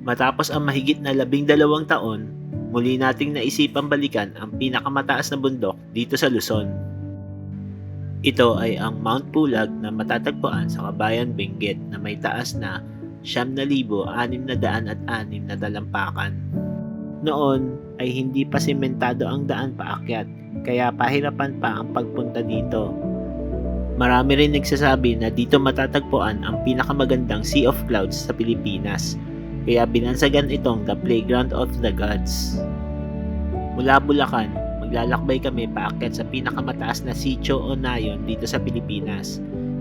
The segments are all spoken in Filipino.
Matapos ang mahigit na labing dalawang taon, muli nating naisipang balikan ang pinakamataas na bundok dito sa Luzon. Ito ay ang Mount Pulag na matatagpuan sa Kabayan Benguet na may taas na 9,606 na dalampakan. Noon ay hindi pa sementado ang daan paakyat kaya pahirapan pa ang pagpunta dito. Marami rin nagsasabi na dito matatagpuan ang pinakamagandang Sea of Clouds sa Pilipinas kaya binansagan itong the playground of the gods. Mula Bulacan, maglalakbay kami paakyat sa pinakamataas na sitio o nayon dito sa Pilipinas.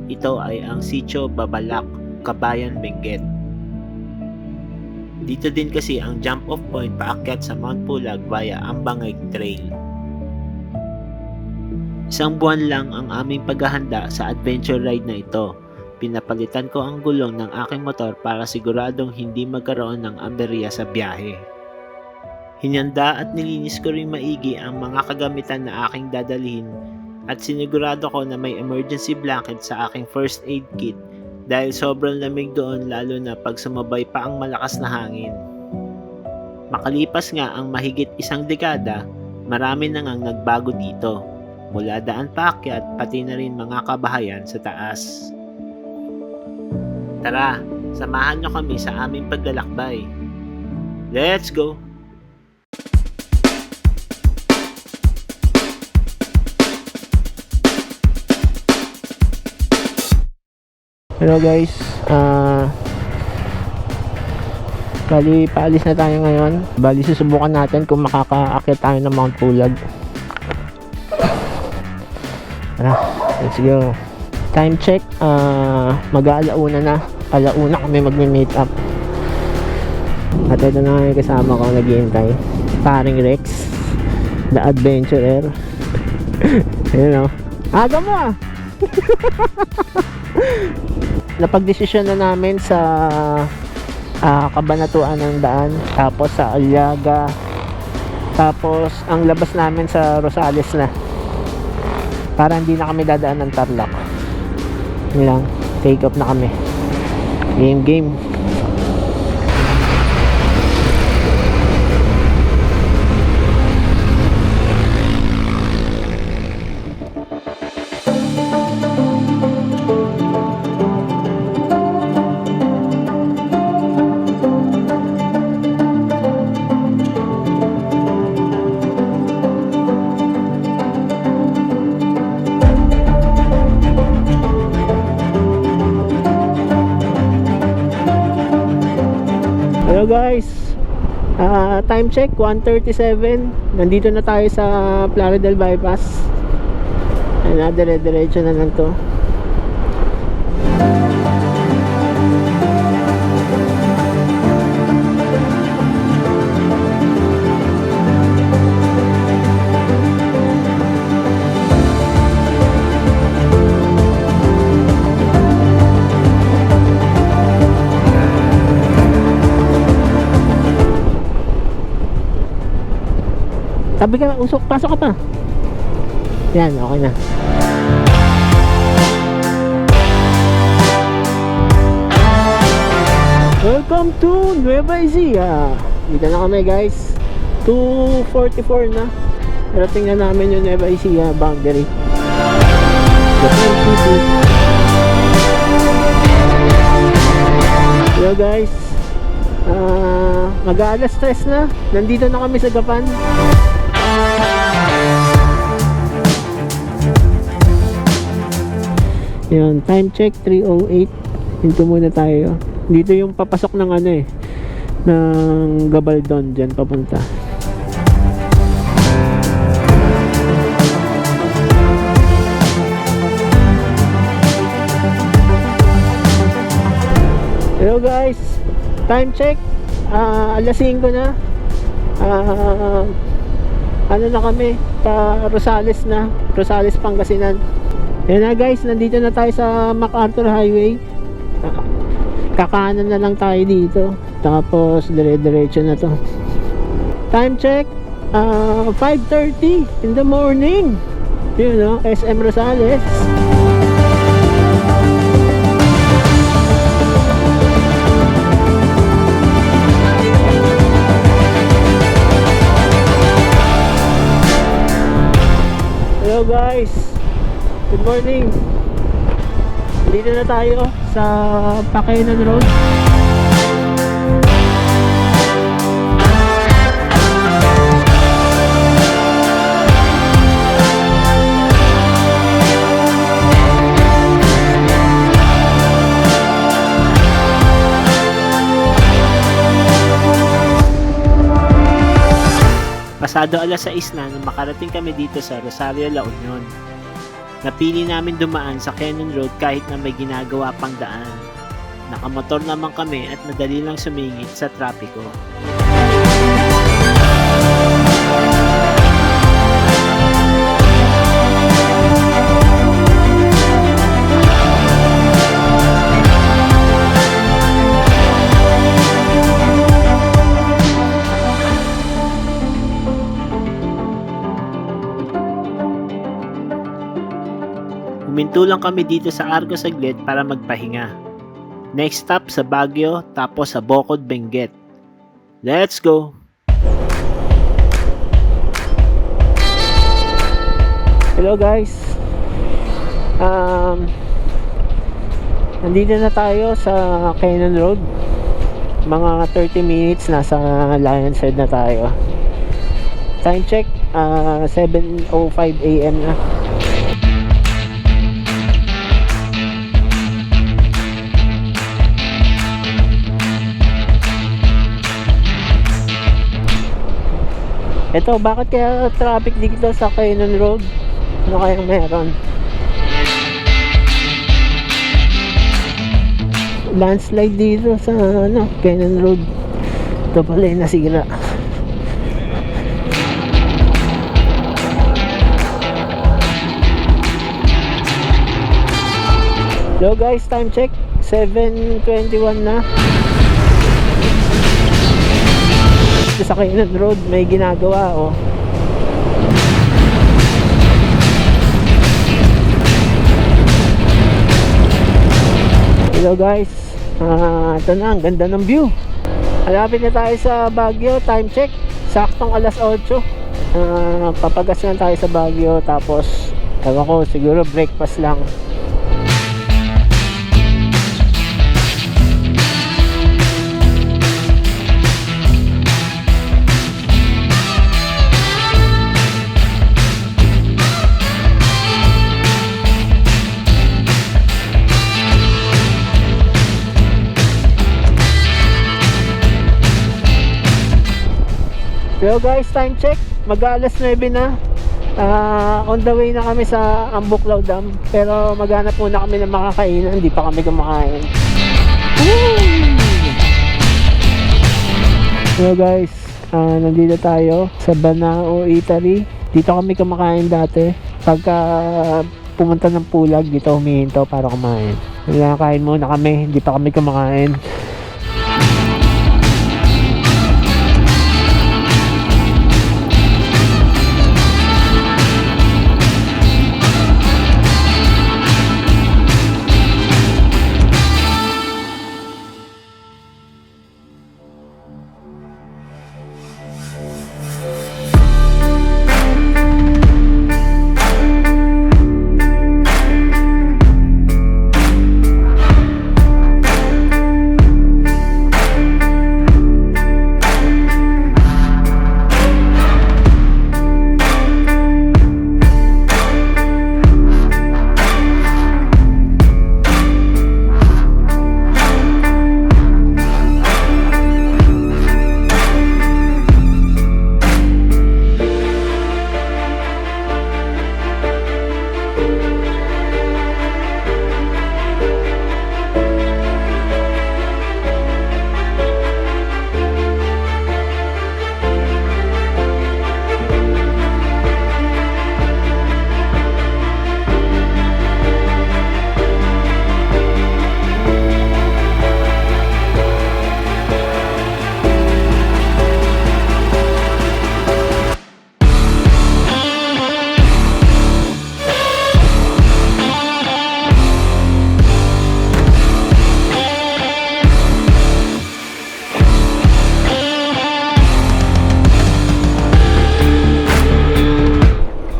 Ito ay ang Sitio Babalak, Kabayan Benguet. Dito din kasi ang jump off point paakyat sa Mount Pulag via Ambangay Trail. Isang buwan lang ang aming paghahanda sa adventure ride na ito. Pinapalitan ko ang gulong ng aking motor para siguradong hindi magkaroon ng aberya sa biyahe. Hinanda at nilinis ko rin maigi ang mga kagamitan na aking dadalhin at sinigurado ko na may emergency blanket sa aking first aid kit dahil sobrang lamig doon lalo na pag sumabay pa ang malakas na hangin. Makalipas nga ang mahigit isang dekada, marami na ngang nagbago dito mula daan paakyat pati na rin mga kabahayan sa taas. Tara, samahan nyo kami sa aming paglalakbay. Let's go! Hello guys, ah Bali, paalis na tayo ngayon. Bali, susubukan natin kung makakaakit tayo ng Mount Pulag. Tara, let's go. Time check, ah mag-aalauna na. Alauna kami magme-meet up. At ito na yung kasama ko naghihintay. Paring Rex, the adventurer. Ayun o. Aga mo ah! napagdesisyon na namin sa ah, kabanatuan ng daan tapos sa Aliaga tapos ang labas namin sa Rosales na para hindi na kami dadaan ng Tarlac yun lang. Take off na kami. Game game Time check 1.37 Nandito na tayo sa Plaridel Bypass. Ayan na, dire-diretso na lang to Tabi ka, usok, pasok ka pa. Yan, okay na. Welcome to Nueva Ecija. Dito na kami guys. 2.44 na. Parating na namin yung Nueva Ecija boundary. Hello guys. Ah, Mag-aalas stress na. Nandito na kami sa Gapan Yun, time check 308. Hinto muna tayo. Dito yung papasok ng ano eh ng Gabaldon diyan papunta. Hello guys. Time check. Ah, alas 5 na. Ah, ano na kami? Pa Rosales na. Rosales Pangasinan. Yan na guys, nandito na tayo sa MacArthur Highway. Kakanan na lang tayo dito. Tapos dire-diretso na to. Time check, ah, uh, 5.30 in the morning. Yun no, SM Rosales. Hello guys, Good morning! Dito na tayo sa Pakayanan Road. Pasado alas 6 na makarating kami dito sa Rosario, La Union. Napili namin dumaan sa Cannon Road kahit na may ginagawa pang daan. Nakamotor naman kami at madali lang sumingit sa trapiko. Huminto lang kami dito sa Argos saglit para magpahinga. Next stop sa Baguio tapos sa Bocod, Benguet. Let's go! Hello guys. Um Nandito na tayo sa Cannon Road. Mga 30 minutes nasa Lions Head na tayo. Time check ah, 7:05 AM na. Ito, bakit kaya traffic dito sa Cannon Road? Ano kayang meron? Landslide dito sa ano, Cannon Road. Ito pala yung nasira. Hello guys, time check. 7.21 na. Sa Cannon Road, may ginagawa oh. Hello guys. Ah, ito na, ang ganda ng view. Malapit na tayo sa Baguio, time check. Saktong alas 8. Ah, papagas na tayo sa Baguio tapos ewan ko, siguro breakfast lang. Hello guys, time check. Mag-alas 9 na. Ah, on the way na kami sa Ambuklaw Dam. Pero maghanap muna kami ng makakainan. Hindi pa kami kumakain. Woo! Hello guys, ah, nandito tayo sa Banao Eatery. Dito kami kumakain dati. Pagka pumunta ng pulag, dito humihinto para kumain. Nagkakain muna kami, hindi pa kami kumakain.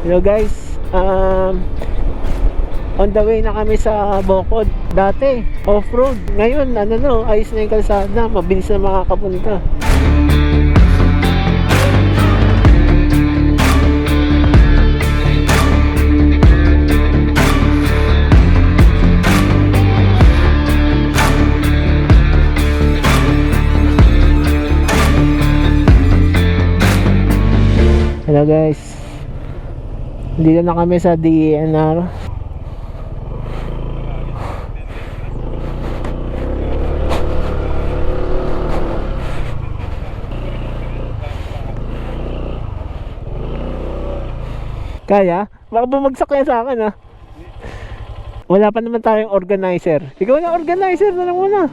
Hello guys, Um, on the way na kami sa Bocod. Dati, off-road. Ngayon, ano no, ayos na yung kalsada. Mabilis na makakapunta. Hello guys. Dito na kami sa DENR. Kaya? Baka bumagsak yan sa akin ah. Wala pa naman tayong organizer. Ikaw na organizer na lang muna.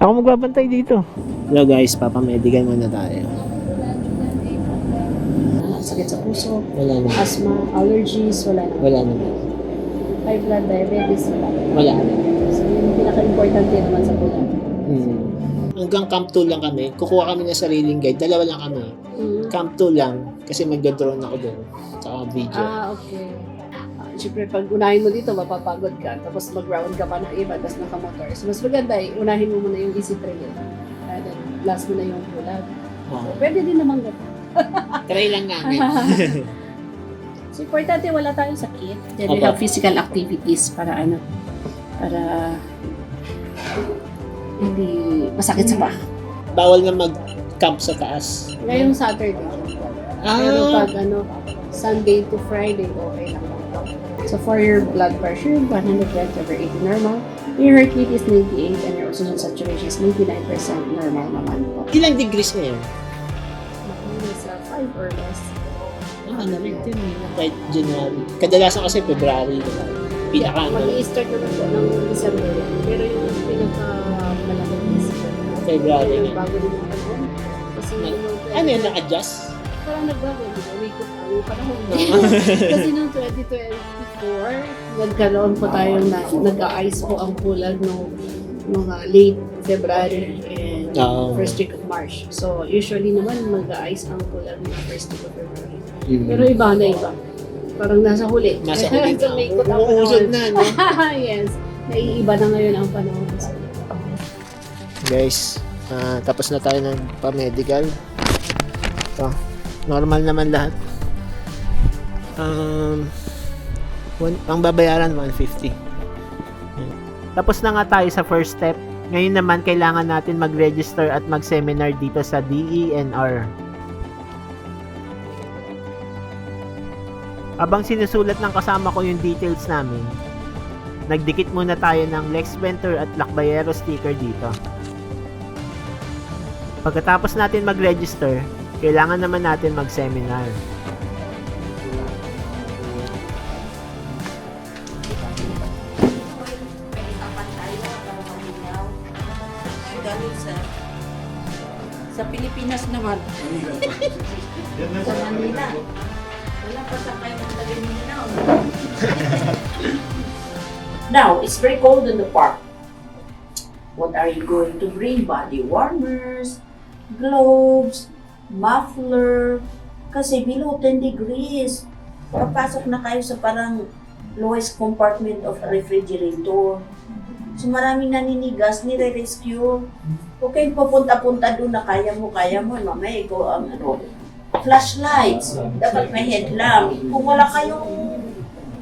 Ako magbabantay dito. Hello guys, papamedical muna tayo. Sakit sa puso, Wala na. asthma, allergies, wala na. Wala naman. High blood diabetes, wala na. Wala. So, yun yung pinaka-importante naman sa bulan. Hmm. Hanggang Camp 2 lang kami. Kukuha kami ng sariling guide. Dalawa lang kami. Camp 2 lang. Kasi magdodrone ako doon. Tsaka video. Ah, okay. Ah, Siyempre, pag unahin mo dito, mapapagod ka. Tapos mag-round ka pa ng iba, tapos nakamotor. So, mas maganda eh, unahin mo muna yung easy trail. And then, last mo na yung bulag. Oh. So, pwede din naman ganun. Try lang namin. so, importante wala tayong sakit. Then we Opo. have physical activities para ano, para hindi masakit sa paa. Bawal na mag-camp sa taas. Ngayong Saturday. Pero Ah! pag ano, Sunday to Friday, okay lang. So for your blood pressure, 120 over 80 normal. Your heart rate is 98 and your oxygen saturation is 99% normal naman po. Ilang degrees ngayon? Makinis sa 5 or less. Ah, ano rin din. Kahit January. Kadalasan kasi February. Pinaka ano, Mag-i-start naman po ng December. Pero yung pinaka malamig is February. Yung bago din yung panahon. Kasi yung Ano yun, na-adjust? parang nagbago, di ba? Wake up ang panahon. Kasi noong 2024, nagkaroon po tayo na nag-ice po ang pulag nung mga late February Oo. first week of March. So, usually naman mag-ice ang pulag ng first week of February. Mm. Pero iba na iba. Parang nasa huli. Nasa huli so, may ikot ang Umuusod panahon. na, no? yes. Naiiba na ngayon ang panahon. Guys, ah, tapos na tayo ng pa-medical. Ito, normal naman lahat. Um, one, ang babayaran 150. Yan. Tapos na nga tayo sa first step. Ngayon naman kailangan natin mag-register at mag-seminar dito sa DENR. Abang sinusulat ng kasama ko yung details namin, nagdikit muna tayo ng Lex Venture at Lakbayero sticker dito. Pagkatapos natin mag-register, kailangan naman natin mag-seminar. Naman. sa Manila. Wala pa sa kayo ng taga-Mindanao. Now, it's very cold in the park. What are you going to bring? Body warmers, gloves, muffler, kasi below 10 degrees. Papasok na kayo sa parang lowest compartment of refrigerator. So maraming naninigas, nire-rescue. Huwag kayong papunta-punta doon na kaya mo, kaya mo. Mamaya ikaw ang ano, flashlights. Dapat may headlamp. Kung wala kayong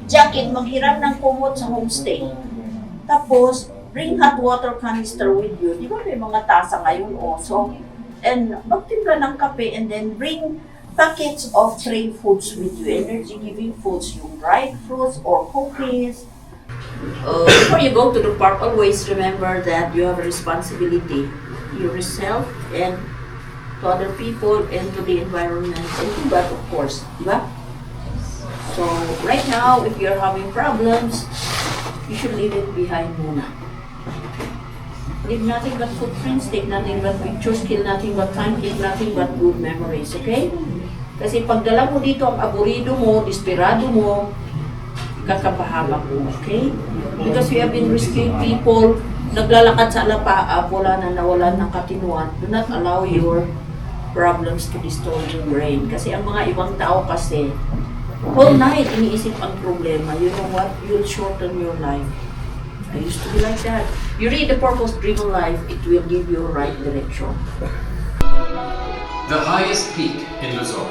jacket, maghiram ng kumot sa homestay. Tapos, bring hot water canister with you. Di ba may mga tasa ngayon also? And magtimpla ng kape and then bring packets of train foods with you. Energy-giving foods, yung dried fruits or cookies, uh, before you go to the park, always remember that you have a responsibility yourself and to other people and to the environment and to God, of course. Diba? So, right now, if you're having problems, you should leave it behind muna. Leave nothing but footprints, take nothing but pictures, kill nothing but time, keep nothing but good memories, okay? Kasi pagdala mo dito ang aburido mo, desperado mo, kakapahamak mo, okay? Because we have been rescuing people, naglalakad sa alapaap, wala na nawalan ng katinuan. Do not allow your problems to destroy your brain. Kasi ang mga ibang tao kasi, Whole night, iniisip ang problema. You know what? You'll shorten your life. I used to be like that. You read the purpose-driven life, it will give you right direction. The highest peak in Luzon.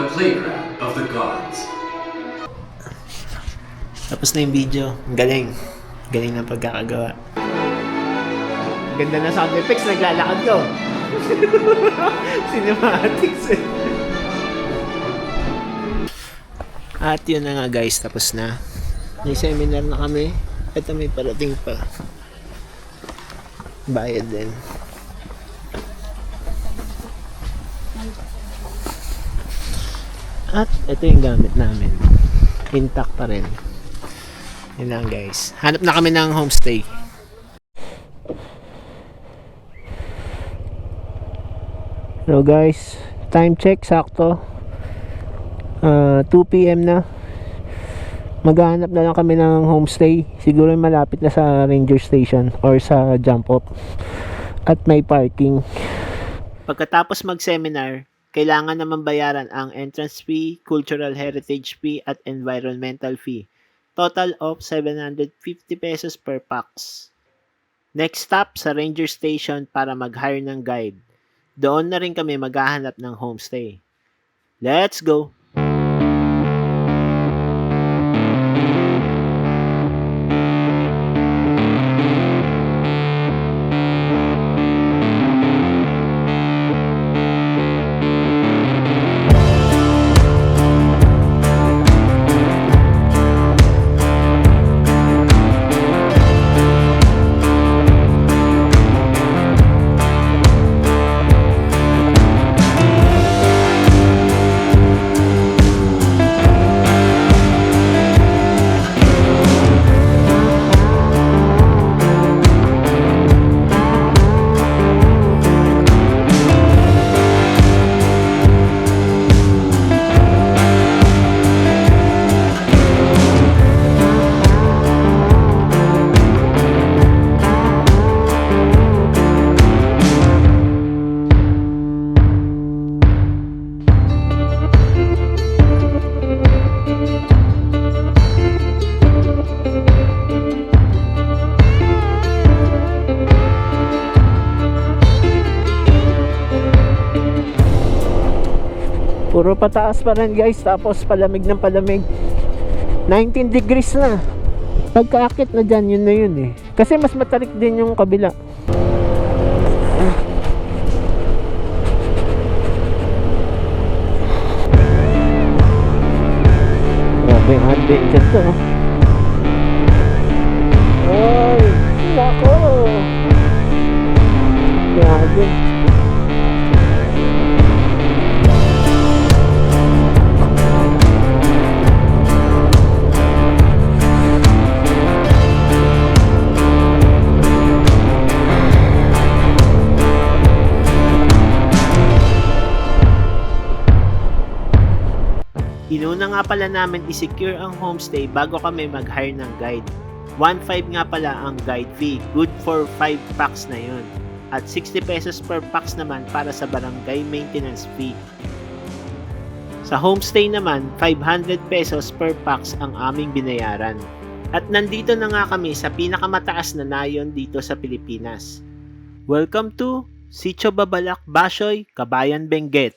The playground of the gods. Tapos na yung video. Ang galing. Galing ng pagkakagawa. Ganda na sound effects. Naglalakad ko. Cinematics eh. At yun na nga guys. Tapos na. May seminar na kami. Ito may parating pa. Bayad din. At ito yung gamit namin. Intact pa rin. Yun lang guys. Hanap na kami ng homestay. So guys, time check sakto. Ah, 2 p.m. na. Maghahanap na lang kami ng homestay. Siguro malapit na sa ranger station or sa jump off. At may parking. Pagkatapos mag-seminar, kailangan naman bayaran ang entrance fee, cultural heritage fee at environmental fee. Total of 750 pesos per pax. Next stop sa ranger station para mag-hire ng guide. Doon na rin kami maghahanap ng homestay. Let's go! Pataas pa rin guys, tapos palamig ng palamig. 19 degrees na. Pagkaakit na dyan, yun na yun eh. Kasi mas matarik din yung kabila. Grabe ang adventure to. oh. Ay, nako. Grabe. Nga pala namin i-secure ang homestay bago kami mag-hire ng guide. 1.5 nga pala ang guide fee, good for 5 packs na yun. At 60 pesos per packs naman para sa barangay maintenance fee. Sa homestay naman, 500 pesos per packs ang aming binayaran. At nandito na nga kami sa pinakamataas na nayon dito sa Pilipinas. Welcome to Sitio Babalak, Bashoy, Kabayan Benguet.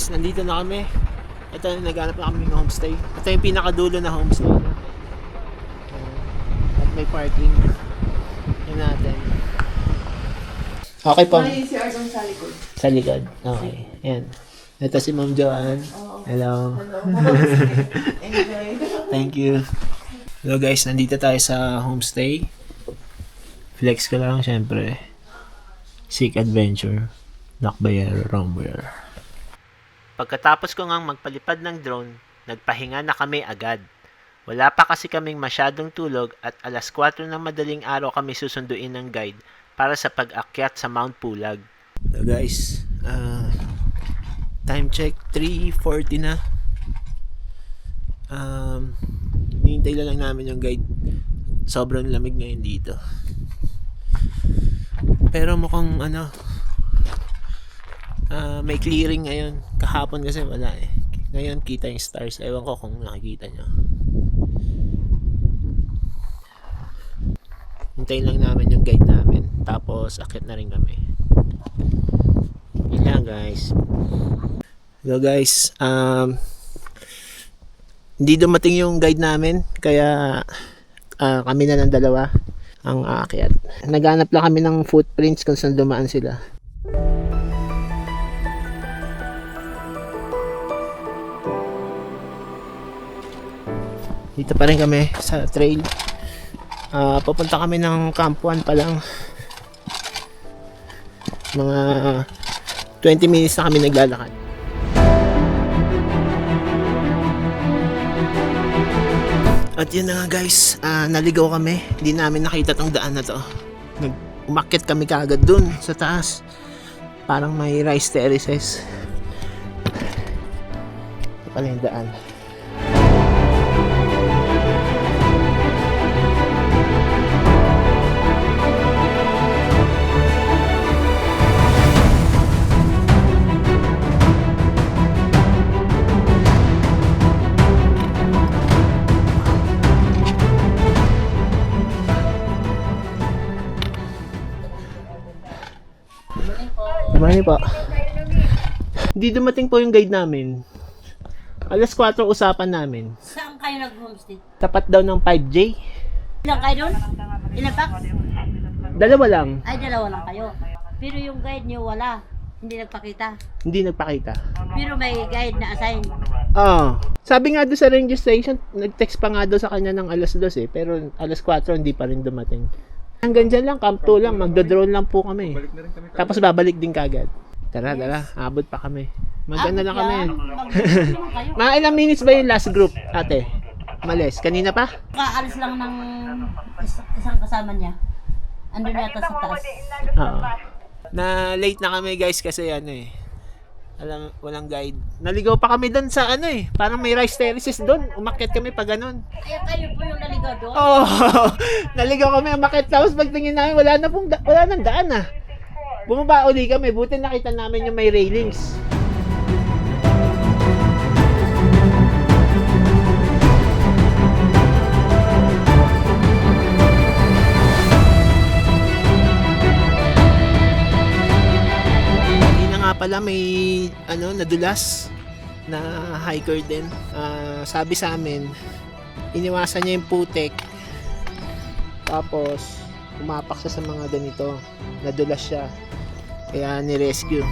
Guys, nandito na kami. Ito, naghanap na kami ng homestay. Ito yung pinakadulo na homestay na. At may parking. Yan natin. Okay po. May si Ardong sa likod. Sa likod. Okay. Yan. Ito si Ma'am Joanne. Hello. Enjoy. Thank you. Hello guys, nandito tayo sa homestay. Flex ko lang syempre. Seek Adventure. Nakbayero, Rombayero. Pagkatapos ko ngang magpalipad ng drone, nagpahinga na kami agad. Wala pa kasi kaming masyadong tulog at alas 4 ng madaling araw kami susunduin ng guide para sa pag-akyat sa Mount Pulag. So guys, ah, time check 3.40 na. Um, hinihintay lang namin yung guide. Sobrang lamig ngayon dito. Pero mukhang ano, ah, may clearing ngayon. Kahapon kasi wala eh. Ngayon kita yung stars. Ewan ko kung nakikita nyo. Hintayin lang namin yung guide namin. Tapos akit na rin kami. Yun lang guys. Hello guys. Um, hindi dumating yung guide namin kaya ah, kami na lang dalawa ang aakyat. Naghanap lang kami ng footprints kung saan dumaan sila. Dito pa rin kami sa trail. Ah, papunta kami ng Camp 1 pa lang. Mga 20 minutes na kami naglalakad. At yun na nga guys, ah, naligaw kami. Hindi namin nakita tong daan na to. Nag umakyat kami kagad dun sa taas. Parang may rice terraces. Ito pala yung daan. Mani po. Hindi dumating po yung guide namin. Alas 4 usapan namin. Saan kayo nag-homestay? Tapat daw ng 5J. Ilan kayo doon? Ilan pa? Dalawa lang. Ay, dalawa lang kayo. Pero yung guide niyo wala. Hindi nagpakita. Hindi nagpakita. Pero may guide na assign. Ah. Sabi nga doon sa ranger station, nag-text pa nga daw sa kanya ng alas 2 eh. Pero alas 4 hindi pa rin dumating. Hanggang dyan lang, camp 2 lang. Magdo-drone lang po kami. Tapos babalik din kagad. Tara, tara. Abot pa kami. Maganda lang kami. Mga ilang minutes ba yung last group, ate? Males. Kanina pa? Kaalis lang ng is- isang kasama niya. Andun yata sa taas. Oo. Na late na kami guys kasi ano eh. Alam, walang guide. Naligaw pa kami doon sa ano eh. Parang may rice terraces doon. Umakyat kami pa ganun. Ay, kayo po yung naligaw doon? Oh, naligaw kami umakyat tapos pagtingin namin wala na pong da- wala nang daan ah. Bumaba uli kami. Buti nakita namin yung may railings. Pala may ano nadulas na hiker din. Ah, sabi sa amin, iniwasan niya yung putek. Tapos umapak siya sa mga ganito. Nadulas siya. Kaya ni-rescue.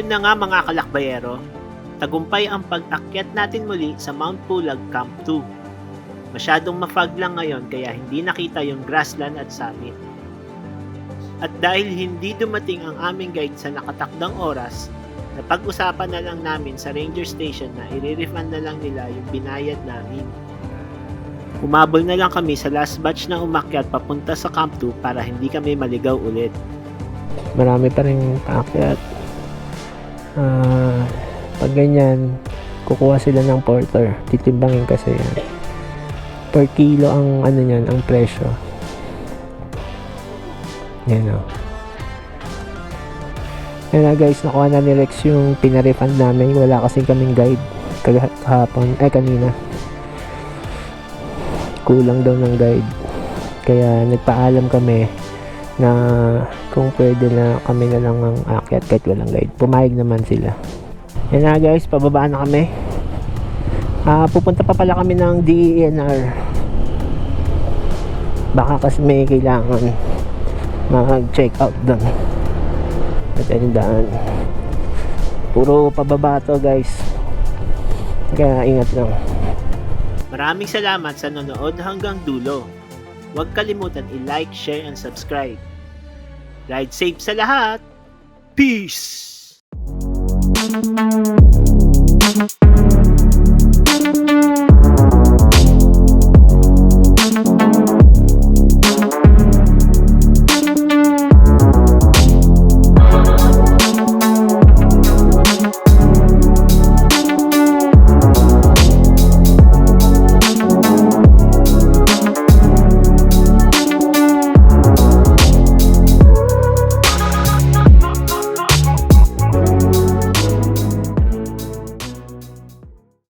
Yun na nga mga kalakbayero, tagumpay ang pag-akyat natin muli sa Mount Pulag Camp 2. Masyadong mafag lang ngayon kaya hindi nakita yung grassland at summit. At dahil hindi dumating ang aming guide sa nakatakdang oras, napag-usapan na lang namin sa ranger station na i-refund na lang nila yung binayad namin. Umabol na lang kami sa last batch na umakyat papunta sa Camp 2 para hindi kami maligaw ulit. marami pa rin paakyat. Ah, pag ganyan, kukuha sila ng porter. Titimbangin kasi yan. Per kilo ang ano niyan, ang presyo. Yan o. Yan na guys, nakuha na ni Rex yung pinarefund namin. Wala kasing kaming guide kahapon, eh kanina. Kulang daw ng guide. Kaya nagpaalam kami na kung pwede na kami na lang ang akyat kahit walang guide. Pumayag naman sila. Yan na guys, pababa na kami. Ah, pupunta pa pala kami ng DENR. Baka kasi may kailangan mag-check out doon. At ayun daan. Puro pababa to guys. Kaya ingat lang. Maraming salamat sa nanood hanggang dulo. Huwag kalimutan i-like, share, and subscribe. Ride safe sa lahat! Peace!